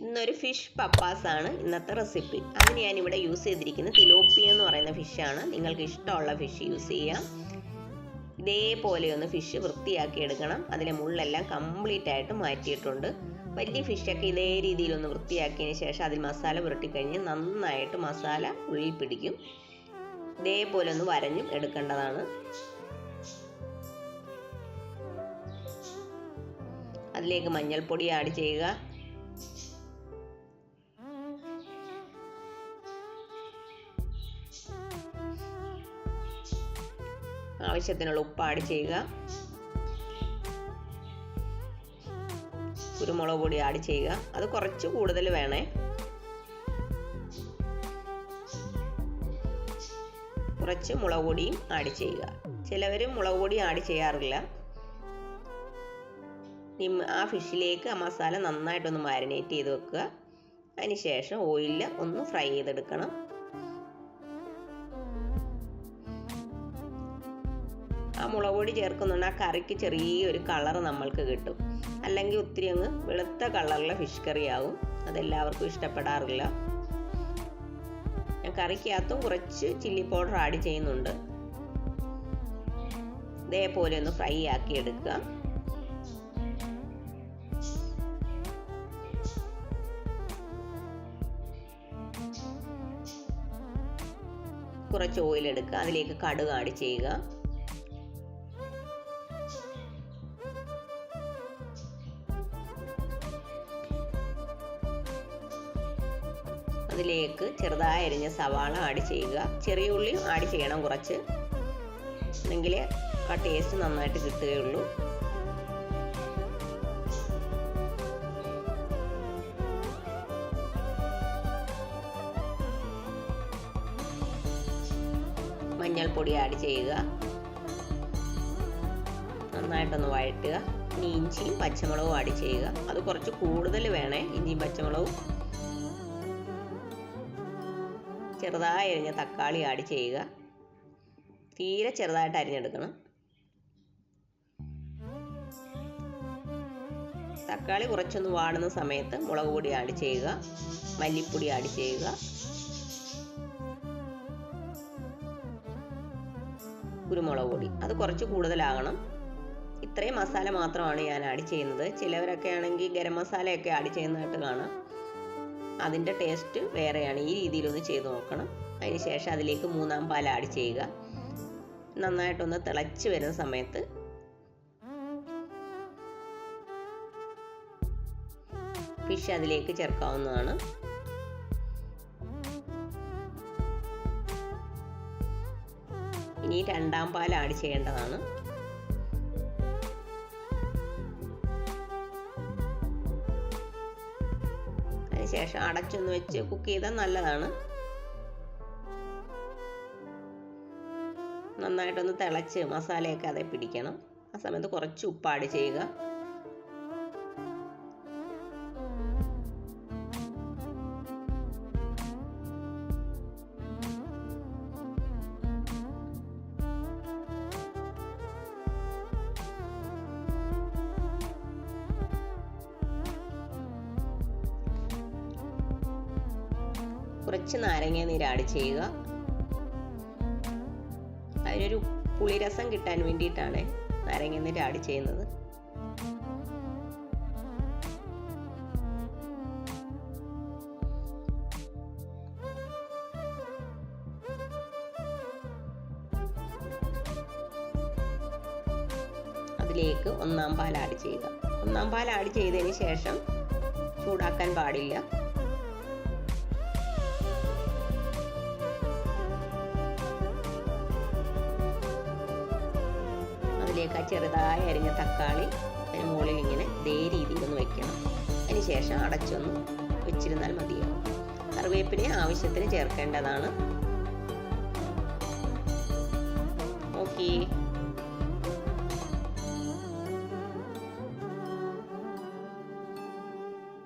ഇന്നൊരു ഫിഷ് പപ്പാസ് ആണ് ഇന്നത്തെ റെസിപ്പി അതിന് ഇവിടെ യൂസ് ചെയ്തിരിക്കുന്നത് തിലോപ്പിയ എന്ന് പറയുന്ന ഫിഷാണ് നിങ്ങൾക്ക് ഇഷ്ടമുള്ള ഫിഷ് യൂസ് ചെയ്യാം. ഇതേപോലെ ഒന്ന് ഫിഷ് വൃത്തിയാക്കി എടുക്കണം. അതിലെ മുള്ളെല്ലാം കംപ്ലീറ്റ് ആയിട്ട് മാറ്റിയിട്ടുണ്ട്. വലിയ ഫിഷൊക്കെ ഇതേ രീതിയിലൊന്ന് വൃത്തിയാക്കിയതിന് ശേഷം അതിൽ മസാല പുരട്ടിക്കഴിഞ്ഞ് നന്നായിട്ട് മസാല ഉള്ളിൽ പിടിക്കും ഇതേപോലെ ഒന്ന് വരഞ്ഞും എടുക്കേണ്ടതാണ്. അതിലേക്ക് മഞ്ഞൾപ്പൊടി ആഡ് ചെയ്യുക. ആവശ്യത്തിനുള്ള ഉപ്പ് ആഡ് ചെയ്യുക. കുരുമുളക് പൊടി ആഡ് ചെയ്യുക. അത് കുറച്ച് കൂടുതൽ വേണേ. കുറച്ച് മുളക് പൊടിയും ആഡ് ചെയ്യുക. ചിലവർ മുളക് പൊടി ആഡ് ചെയ്യാറില്ല. ആ ഫിഷിലേക്ക് ആ മസാല നന്നായിട്ടൊന്ന് മാരിനേറ്റ് ചെയ്ത് വെക്കുക. അതിന് ശേഷം ഓയിലിൽ ഒന്ന് ഫ്രൈ ചെയ്തെടുക്കണം. മുളക് പൊടി ചേർക്കുന്നുണ്ട്. ആ കറിക്ക് ചെറിയൊരു കളർ നമ്മൾക്ക് കിട്ടും. അല്ലെങ്കിൽ ഒത്തിരി അങ്ങ് വെളുത്ത കളറുള്ള ഫിഷ് കറി ആവും അതെല്ലാവർക്കും ഇഷ്ടപ്പെടാറില്ല. ഞാൻ കറിക്കകത്തും കുറച്ച് ചില്ലി പൗഡർ ആഡ് ചെയ്യുന്നുണ്ട്. ഇതേപോലെ ഒന്ന് ഫ്രൈ ആക്കി എടുക്കുക. കുറച്ച് ഓയിൽ എടുക്കുക. അതിലേക്ക് കടുക് ആഡ് ചെയ്യുക. അതിലേക്ക് ചെറുതായി അരിഞ്ഞ സവാള ആഡ് ചെയ്യുക. ചെറിയ ഉള്ളിയും ആഡ് ചെയ്യണം കുറച്ച്. എങ്കിൽ ആ ടേസ്റ്റ് നന്നായിട്ട് കിട്ടുകയുള്ളൂ. മഞ്ഞൾപ്പൊടി ആഡ് ചെയ്യുക. നന്നായിട്ടൊന്ന് വഴറ്റുക. ഇനി ഇഞ്ചിയും പച്ചമുളകും ആഡ് ചെയ്യുക. അത് കുറച്ച് കൂടുതൽ വേണേ. ഇഞ്ചിയും പച്ചമുളകും ചെറുതായി അരിഞ്ഞ തക്കാളി ആഡ് ചെയ്യുക. തീരെ ചെറുതായിട്ട് അരിഞ്ഞെടുക്കണം. തക്കാളി കുറച്ചൊന്ന് വാടുന്ന സമയത്ത് മുളക് പൊടി ആഡ് ചെയ്യുക. മല്ലിപ്പൊടി ആഡ് ചെയ്യുക. കുരുമുളക് പൊടി. അത് കുറച്ച് കൂടുതലാകണം. ഇത്രയും മസാല മാത്രമാണ് ഞാൻ ആഡ് ചെയ്യുന്നത്. ചിലവരൊക്കെ ആണെങ്കിൽ ഗരം മസാലയൊക്കെ ആഡ് ചെയ്യുന്നതായിട്ട് കാണാം. അതിന്റെ ടേസ്റ്റ് വേറെയാണ്. ഈ രീതിയിലൊന്ന് ചെയ്ത് നോക്കണം. അതിന് ശേഷം അതിലേക്ക് മൂന്നാം പാൽ ആഡ് ചെയ്യുക. നന്നായിട്ടൊന്ന് തിളച്ച് വരുന്ന സമയത്ത് ഫിഷ് അതിലേക്ക് ചേർക്കാവുന്നതാണ്. ഇനി രണ്ടാം പാൽ ആഡ് ചെയ്യേണ്ടതാണ്. അതിനുശേഷം അടച്ചൊന്ന് വെച്ച് കുക്ക് ചെയ്താൽ നല്ലതാണ്. നന്നായിട്ടൊന്ന് തിളച്ച് മസാലയൊക്കെ അതേ പിടിക്കണം. ആ സമയത്ത് കുറച്ച് ഉപ്പ് ആഡ് ചെയ്യുക. കുറച്ച് നാരങ്ങ നീര് ആഡ് ചെയ്യുക. അതിനൊരു പുളിരസം കിട്ടാൻ വേണ്ടിയിട്ടാണ് നാരങ്ങ നീര് ആഡ് ചെയ്യുന്നത്. അതിലേക്ക് ഒന്നാം പാൽ ആഡ് ചെയ്യുക. ഒന്നാം പാൽ ആഡ് ചെയ്തതിന് ശേഷം ചൂടാക്കാൻ പാടില്ല. അതിലേക്ക് ചെറുതായി അരിഞ്ഞ തക്കാളി അതിന് മുകളിൽ ഇങ്ങനെ ഇതേ രീതിയിൽ ഒന്ന് വെക്കണം. അതിന് ശേഷം അടച്ചൊന്ന് വെച്ചിരുന്നാൽ മതിയാവും. കറിവേപ്പിനെ ആവശ്യത്തിന് ചേർക്കേണ്ടതാണ്. ഓക്കേ